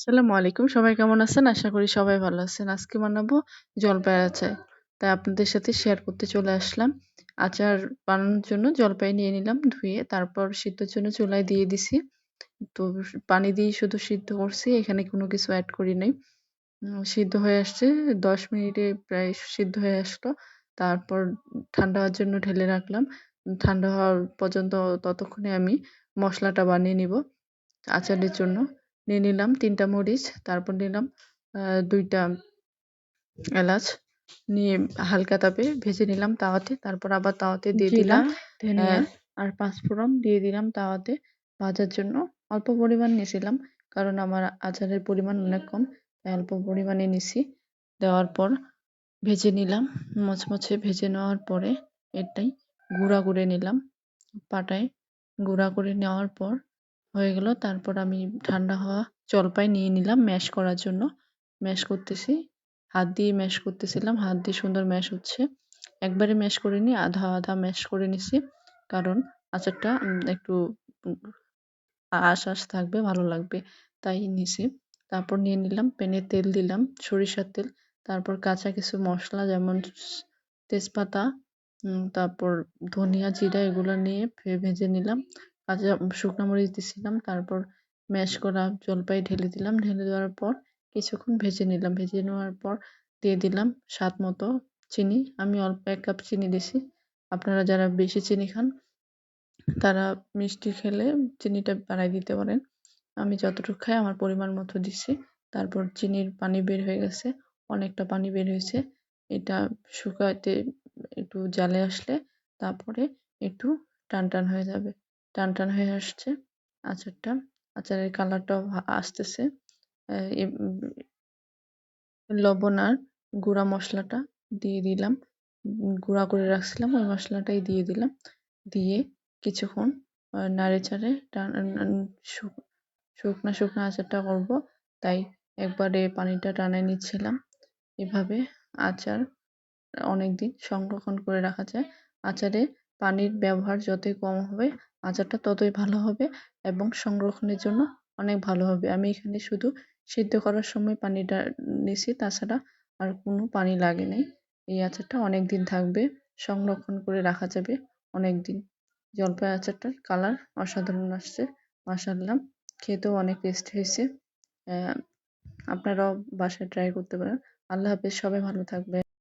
আসসালামু আলাইকুম। সবাই কেমন আছেন? আশা করি সবাই ভালো আছেন। আজকে বানাবো জলপাই আচার। তাই আপনাদের সাথে শেয়ার করতে চলে আসলাম। আচার বানানোর জন্য জলপাই নিয়ে নিলাম ধুয়ে, তারপর সিদ্ধর জন্য চুলায় দিয়ে দিছি। তো পানি দিয়ে শুধু সিদ্ধ করছি, এখানে কোনো কিছু অ্যাড করি নাই। সিদ্ধ হয়ে আসছে। দশ মিনিটে প্রায় সিদ্ধ হয়ে আসলো। তারপর ঠান্ডা হওয়ার জন্য ঢেলে রাখলাম। ঠান্ডা হওয়ার পর্যন্ত ততক্ষণে আমি মশলাটা বানিয়ে নিব আচারের জন্য। নিয়ে নিলাম তিনটা মরিচ তারপর নিলাম দুইটা এলাচ নিয়ে হালকা তাপে ভেজে নিলাম তাওয়াতে তারপর আবার তাওয়াতে দিয়ে দিলাম আর পাঁচফোড়ন দিয়ে দিলাম তাওয়াতে ভাজার জন্য। অল্প পরিমাণ নিয়েছিলাম কারণ আমার আচারের পরিমাণ অনেক কম তাই অল্প পরিমাণে নিছি। দেওয়ার পর ভেজে নিলাম মচমচে ভেজে নেওয়ার পরে এটাই গুঁড়া করে নিলাম পাটায়। গুঁড়া করে নেওয়ার পর হয়ে গেল। তারপর আমি ঠান্ডা হওয়া জলপাই নিয়ে নিলাম ম্যাশ করার জন্য। ম্যাশ করতেছি। হাত দিয়ে ম্যাশ করতেছিলাম। হাত দিয়ে সুন্দর ম্যাশ হচ্ছে। একবারে ম্যাশ করে করিনি, আধা আধা ম্যাশ করে নিছি। কারণ আচারটা একটু আশ আশ থাকবে, ভালো লাগবে, তাই নিছি। তারপর নিয়ে নিলাম, প্যানে তেল দিলাম, সরিষার তেল। তারপর কাঁচা কিছু মশলা যেমন তেজপাতা তারপর ধনিয়া, জিরা এগুলো নিয়ে ভেজে নিলাম। কাঁচা শুকনো মরিচ দিছিলাম, তারপর ম্যাশ করা জলপাই ঢেলে দিলাম। ঢেলে দেওয়ার পর কিছুক্ষণ ভেজে নিলাম। ভেজে নেওয়ার পর দিয়ে দিলাম স্বাদ মতো চিনি। আমি অল্প এক কাপ চিনি দিছি। আপনারা যারা বেশি চিনি খান, তারা মিষ্টি খেলে চিনিটা বাড়াই দিতে পারেন। আমি যতটুকু খাই আমার পরিমাণ মতো দিছি। তারপর চিনির পানি বের হয়ে গেছে। অনেকটা পানি বের হয়েছে। এটা শুকাতে একটু জালে আসলে তারপরে একটু টান টান হয়ে যাবে। টান টান হয়ে আসছে আচারটা। আচারের কালারটাও আসতেছে। লবণ আর গুঁড়া মশলাটা দিয়ে দিলাম। গুঁড়া করে রাখছিলাম, ওই মশলাটাই দিয়ে দিলাম। দিয়ে কিছুক্ষণ নাড়ে চাড়ে শুকনা শুকনা আচারটা করব। তাই একবারে পানিটা টানায় নিচ্ছিলাম। এভাবে আচার অনেক দিন সংরক্ষণ করে রাখা যায়। আচারে পানির ব্যবহার যতই কম হবে, আচারটা ততই ভালো হবে এবং সংরক্ষণের জন্য অনেক ভালো হবে। আমি এখানে শুধু সিদ্ধ করার সময় পানিটা নিছি, তাছাড়া আর কোনো পানি লাগে নাই। এই আচারটা অনেক দিন থাকবে, সংরক্ষণ করে রাখা যাবে অনেক দিন জলপাই আচারটার কালার অসাধারণ আসছে মাসাল্লাহ খেতেও অনেক টেস্ট হয়েছে। আপনারাও বাসায় ট্রাই করতে পারেন। আল্লাহ হাফেজ, সবাই ভালো থাকবে